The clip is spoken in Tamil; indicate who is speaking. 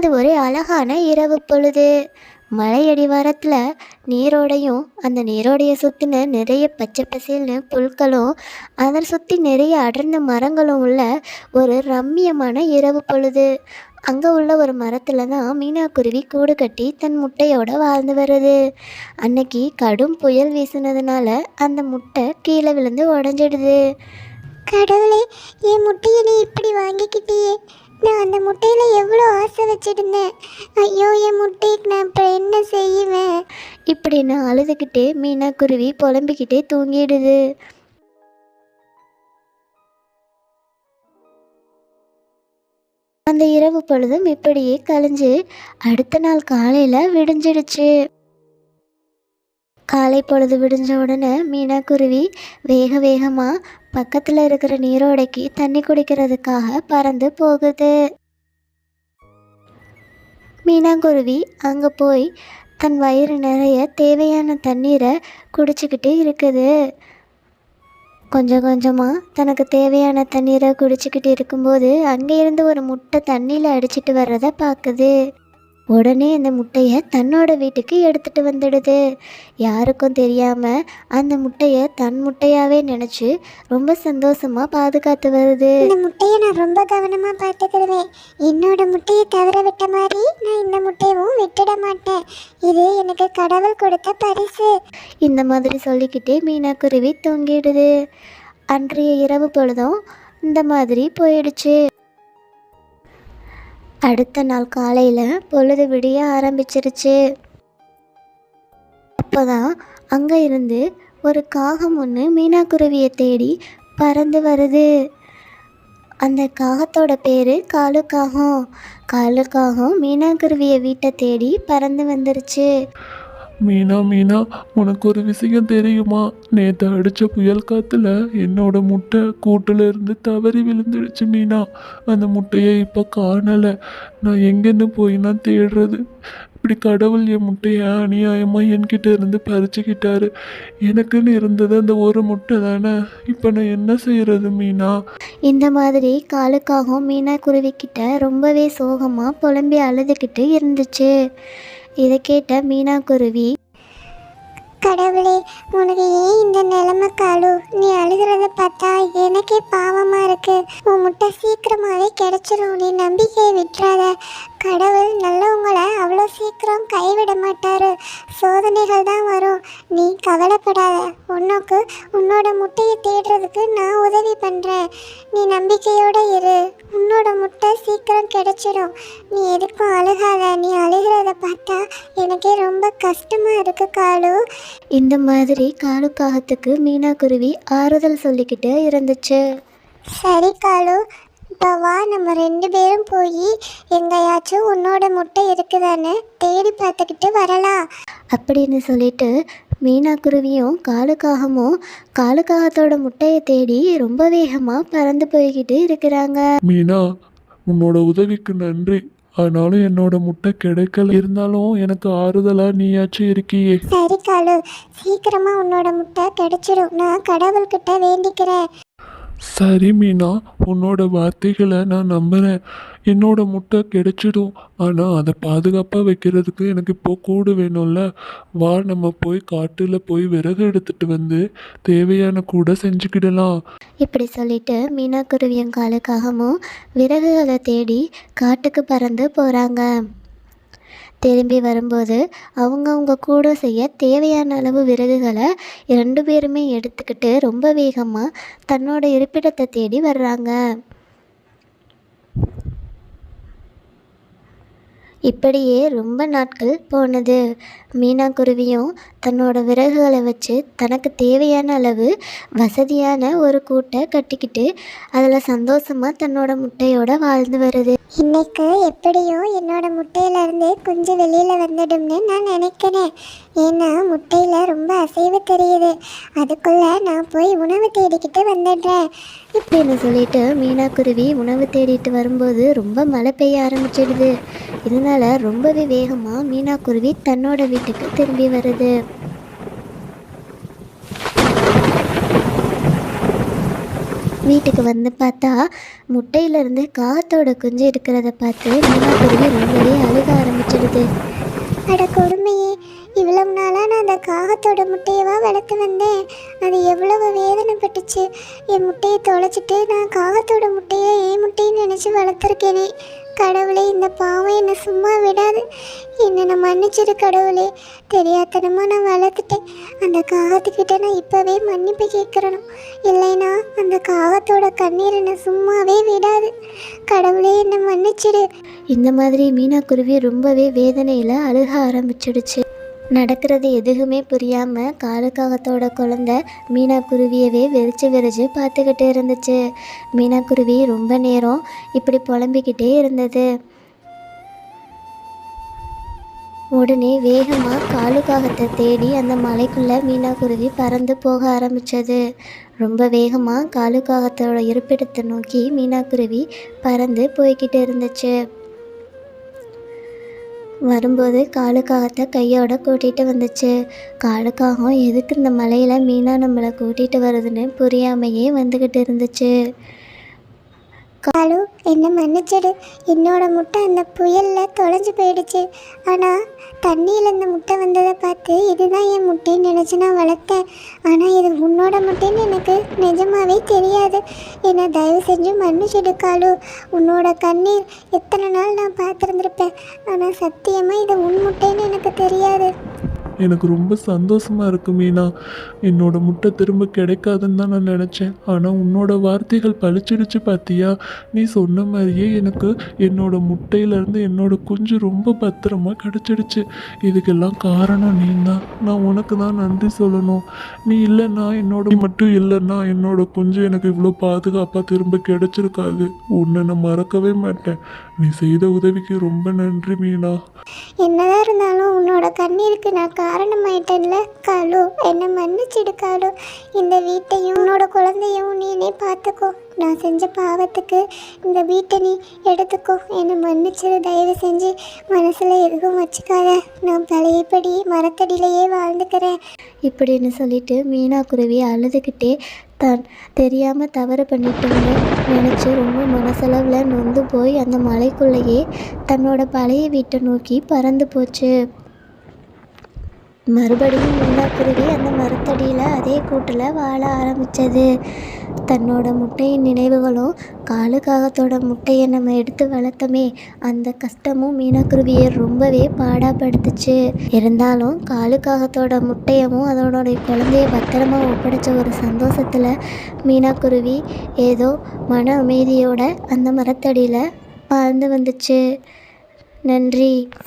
Speaker 1: அது ஒரு அழகான இரவு பொழுது. மலை அடிவாரத்தில் நீரோடையும் அந்த நீரோடையை சுற்றின நிறைய பச்சை பசேல்னு புல்களும் அதை சுற்றி நிறைய அடர்ந்த மரங்களும் உள்ள ஒரு ரம்மியமான இரவு பொழுது. அங்கே உள்ள ஒரு மரத்தில் தான் மீனாக்குருவி கூடு கட்டி தன் முட்டையோட வாழ்ந்து வருது. அன்னைக்கு கடும் புயல் வீசினதுனால அந்த முட்டை கீழே விழுந்து உடஞ்சிடுது.
Speaker 2: கடவுளே என் முட்டையை நீ இப்படி வாங்கிக்கிட்டியே. நான் அந்த முட்டையில் எவ்வளோ ஆசை வச்சுருந்தேன். ஐயோ என் முட்டைக்கு நான் இப்போ என்ன செய்வேன்?
Speaker 1: இப்படின்னு அழுதுகிட்டே மீனாக்குருவி புலம்பிக்கிட்டே தூங்கிடுது. அந்த இரவு பொழுதும் இப்படியே கழிஞ்சு அடுத்த நாள் காலையில் விடிஞ்சிடுச்சு. காலை பொழுது விடிஞ்ச உடனே மீனாக்குருவி வேக வேகமாக பக்கத்தில் இருக்கிற நீரோடைக்கு தண்ணி குடிக்கிறதுக்காக பறந்து போகுது. மீனாங்குருவி அங்கே போய் தன் வயிறு நிறைய தேவையான தண்ணீரை குடிச்சிக்கிட்டு இருக்குது. கொஞ்சம் கொஞ்சமாக தனக்கு தேவையான தண்ணீரை குடிச்சிக்கிட்டு இருக்கும்போது அங்கே இருந்து ஒரு முட்டை தண்ணியில் அடிச்சிட்டு வர்றதை பார்க்குது உடனே அந்த முட்டையை தன்னோட வீட்டுக்கு எடுத்துட்டு வந்துடுது. யாருக்கும் தெரியாமல் அந்த முட்டையை தன் முட்டையாவே நினச்சி ரொம்ப சந்தோஷமாக பாதுகாத்து வருது.
Speaker 2: இந்த முட்டையை நான் ரொம்ப கவனமாக பார்த்துக்கிடுவேன் என்னோட முட்டையை தவற விட்ட மாதிரி நான் இந்த முட்டையவும் விட்டுட மாட்டேன். இது எனக்கு கடவுள் கொடுத்த பரிசு.
Speaker 1: இந்த மாதிரி சொல்லிக்கிட்டே மீனாக்குருவி தூங்கிடுது. அன்றைய இரவு பொழுதும் இந்த மாதிரி போயிடுச்சு. அடுத்த நாள் காலையில் பொழுது விடிய ஆரம்பிச்சிருச்சு. அப்போதான் அங்கே இருந்து ஒரு காகம் ஒன்று மீனாக்குருவியை தேடி பறந்து வருது. அந்த காகத்தோட பேர் காலு காகம் மீனாக்குருவியை வீட்டை தேடி பறந்து வந்துருச்சு.
Speaker 3: மீனா மீனா உனக்கு ஒரு விஷயம் தெரியுமா? நேற்று அடித்த புயல் காத்துல என்னோட முட்டை கூட்டுல இருந்து தவறி விழுந்துடுச்சு மீனா. அந்த முட்டையை இப்போ காணலை. நான் எங்கேன்னு போய் நான் தேடுறது? இப்படி கடவுள் என் முட்டையை அநியாயமாக என்கிட்ட இருந்து பறிச்சுக்கிட்டாரு. எனக்குன்னு இருந்தது அந்த ஒரு முட்டை தானே? இப்போ நான் என்ன செய்யறது மீனா?
Speaker 1: இந்த மாதிரி காலுக்காகவும் மீனா குருவிக்கிட்ட ரொம்பவே சோகமாக புலம்பி அழுதுகிட்டு இருந்துச்சு. இதை கேட்ட மீனா குருவி
Speaker 2: கடவுளே உனக்கு ஏன் இந்த நிலைமை காலு நீ அழுகிறத பார்த்தா எனக்கே பாவமாக இருக்கு. உன் முட்டை சீக்கிரமாகவே கிடைச்சிரும். நீ நம்பிக்கையை விட்டுறாத. கடவுள் நல்லவங்களை அவ்வளோ சீக்கிரம் கைவிட மாட்டாரு. சோதனைகள் தான் வரும். நீ கவலைப்படாத. உனக்கு உன்னோட முட்டையை தேடுறதுக்கு நான் உதவி பண்ணுறேன் நீ நம்பிக்கையோட இரு. உன்னோட முட்டை சீக்கிரம் கிடைச்சிடும் நீ எதுக்கும் அழுகாத. கஷ்டமாக இருக்கு காலு
Speaker 1: இந்த மாதிரி காலுக்காகத்துக்கு மீனா குருவி ஆறுதல் சொல்லிக்கிட்டு இருந்துச்சு.
Speaker 2: சரி காலு இப்போ வா நம்ம ரெண்டு பேரும் போய் எங்கேயாச்சும் உன்னோட முட்டை இருக்குதான்னு தேடி பார்த்துக்கிட்டு வரலாம்.
Speaker 1: அப்படின்னு சொல்லிட்டு மீனா குருவியும் காலுக்காகமும் காலுக்காகத்தோட முட்டையை தேடி ரொம்ப வேகமாக பறந்து போய்கிட்டு இருக்கிறாங்க.
Speaker 3: மீனா உன்னோட உதவிக்கு நன்றி. ஆனாலும் என்னோட முட்டை கிடைக்கல. இருந்தாலும் எனக்கு ஆறுதலா நீயாச்சும் இருக்கியே.
Speaker 2: சரி காலு சீக்கிரமா உன்னோட முட்டை கிடைச்சிடும் நான் கடவுள்கிட்ட வேண்டிக்கிறேன்.
Speaker 3: சரி மீனா உன்னோட வார்த்தைகளை நான் நம்புறேன். என்னோட முட்டை கிடைச்சிடும். ஆனால் அதை பாதுகாப்பாக வைக்கிறதுக்கு எனக்கு இப்போ கூடு வேணும்ல. வா நம்ம போய் காட்டில் போய் விறகு எடுத்துட்டு வந்து தேவையான கூட செஞ்சுக்கிடலாம்.
Speaker 1: இப்படி சொல்லிட்டு மீனா குருவியும் காலுக்காகவும் விறகுகளை தேடி காட்டுக்கு பறந்து போகிறாங்க திரும்பி வரும்போது அவங்கவுங்க கூட செய்ய தேவையான அளவு விறகுகளை ரெண்டு பேருமே எடுத்துக்கிட்டு ரொம்ப வேகமாக தன்னோட இருப்பிடத்தை தேடி வர்றாங்க. இப்படியே ரொம்ப நாட்கள் போனது. மீனா குருவியும் தன்னோட விறகுகளை வச்சு தனக்கு தேவையான அளவு வசதியான ஒரு கூட்டை கட்டிக்கிட்டு அதில் சந்தோஷமாக தன்னோட முட்டையோட வாழ்ந்து வருது.
Speaker 2: இன்னைக்கு எப்படியோ என்னோட முட்டையிலேருந்து குஞ்சு வெளியில் வந்துடும்னு நான் நினைக்கிறேன். ஏன்னா முட்டையில் ரொம்ப அசைவு தெரியுது. அதுக்குள்ளே நான் போய் உணவு தேடிக்கிட்டு வந்துடுறேன்.
Speaker 1: இப்படின்னு சொல்லிட்டு மீனா குருவி உணவு தேடிட்டு வரும்போது ரொம்ப மழை பெய்ய ஆரம்பிச்சிடுது. இதனால ரொம்பவே வேகமாக மீனா குருவி தன்னோட வீட்டுக்கு திரும்பி வருது. வீட்டுக்கு வந்து பார்த்தா முட்டையிலேருந்து காகத்தோட குஞ்சு இருக்கிறத பார்த்து மீனாக்குருவி ரொம்பவே அழுக ஆரம்பிச்சிடுது.
Speaker 2: அட கொடுமையே இவ்வளவு நாளாக நான் அந்த காகத்தோட முட்டையவா வளர்த்து வந்தேன். அது எவ்வளவு வேதனைப்பட்டுச்சு. என் முட்டையை தொலைச்சிட்டு நான் காகத்தோட முட்டையை என் முட்டைன்னு நினச்சி வளர்த்துருக்கேனே. கடவுளே இந்த பாவம் என்னை சும்மா விடாது. என்னை நான் மன்னிச்சிரு கடவுளே. தெரியாதனமாக நான் வளர்த்துட்டேன். அந்த காகத்துக்கிட்ட நான் இப்போவே மன்னிப்பு கேட்குறணும். இல்லைனா அந்த காகத்தோட கண்ணீர் என்னை சும்மாவே விடாது. கடவுளே என்னை மன்னிச்சிடு
Speaker 1: இந்த மாதிரி மீனாக்குருவி ரொம்பவே வேதனையில் அழுக ஆரம்பிச்சிடுச்சு. நடக்கிறது எதுவுமே புரியாமல் காலுக்காகத்தோட குழந்த மீனாக்குருவியவே வெறிச்சு வெறிச்சு பார்த்துக்கிட்டு இருந்துச்சு. மீனாக்குருவி ரொம்ப நேரம் இப்படி புலம்பிக்கிட்டே இருந்தது. உடனே வேகமாக காலுக்காகத்தை தேடி அந்த மலைக்குள்ளே மீனாக்குருவி பறந்து போக ஆரம்பித்தது ரொம்ப வேகமாக காலுக்காகத்தோட இருப்பிடத்தை நோக்கி மீனாக்குருவி பறந்து போய்கிட்டு இருந்துச்சு. வரும்போது காலுக்காகத்தை கையோட கூட்டிகிட்டு வந்துச்சு. காலுக்காகம் எதுக்கு இந்த மலையில் மீனா நம்மளை கூட்டிகிட்டு வருதுன்னு புரியாமையே வந்துக்கிட்டு இருந்துச்சு.
Speaker 2: காலு என்னை மன்னிச்சிடு. என்னோட முட்டை அந்த புயலில் தொலைஞ்சு போயிடுச்சு. ஆனால் தண்ணியில் இந்த முட்டை வந்ததை பார்த்து இதுதான் என் முட்டைன்னு நினச்சி நான் வளர்த்தேன். ஆனால் இது உன்னோட முட்டைன்னு எனக்கு நிஜமாவே தெரியாது. என்னை தயவு செஞ்சு மன்னிச்சிடு காலு. உன்னோட கண்ணீர் எத்தனை நாள் நான் பார்த்துருந்துருப்பேன். ஆனால் சத்தியமாக இது உன் முட்டைன்னு எனக்கு தெரியாது.
Speaker 3: எனக்கு ரொம்ப சந்தோஷமாக இருக்கு மீனா. என்னோட முட்டை திரும்ப கிடைக்காதுன்னு தான் நான் நினச்சேன். ஆனால் உன்னோட வார்த்தைகள் பளிச்சிடுச்சு பார்த்தியா நீ சொன்ன மாதிரியே எனக்கு என்னோட முட்டையிலேருந்து என்னோட குஞ்சு ரொம்ப பத்திரமா கிடச்சிடுச்சு. இதுக்கெல்லாம் காரணம் நீ தான் நான் உனக்கு தான் நன்றி சொல்லணும். நீ இல்லைன்னா என்னோட மட்டும் இல்லைன்னா என்னோட குஞ்சு எனக்கு இவ்வளோ பாதுகாப்பாக திரும்ப கிடைச்சிருக்காது. உன்னை நான் மறக்கவே மாட்டேன். நீ செய்த உதவிக்கு ரொம்ப நன்றி மீனா.
Speaker 2: என்னதான் இருந்தாலும் உன்னோட கண்ணீருக்கு நான் காரணமாயிட்டேன்ல காலு. என்னை மன்னிச்சிடு காலு. இந்த வீட்டையும் உன்னோட குழந்தையும் நீனே பார்த்துக்கோ. நான் செஞ்ச பாவத்துக்கு இந்த வீட்டை நீ எடுத்துக்கோ. என்னை மன்னிச்சிடு தயவு செஞ்சு. மனசில் எதுவும் வச்சுக்காத. நான் பழையபடி மரத்தடியிலேயே வாழ்ந்துக்கிறேன்.
Speaker 1: இப்படின்னு சொல்லிட்டு மீனாக்குருவி அழுதுகிட்டே தான் தெரியாமல் தவறு பண்ணிட்டோம்னு நினச்சி ரொம்ப மனசளவில் நொந்து போய் அந்த மலைக்குள்ளேயே தன்னோட பழைய வீட்டை நோக்கி பறந்து போச்சு. மறுபடியும் மீனாக்குருவி அந்த மரத்தடியில் அதே கூட்டில் வாழ ஆரம்பித்தது தன்னோட முட்டையின் நினைவுகளும் காலுக்காகத்தோட முட்டையை நம்ம எடுத்து வளர்த்தோமே அந்த கஷ்டமும் மீனாக்குருவியை ரொம்பவே பாடாப்படுத்துச்சு. இருந்தாலும் காலுக்காகத்தோட முட்டையமும் அதனோடைய குழந்தைய பத்திரமா ஒப்படைச்ச ஒரு சந்தோஷத்தில் மீனாக்குருவி ஏதோ மன அமைதியோட அந்த மரத்தடியில் வாழ்ந்து வந்துச்சு. நன்றி.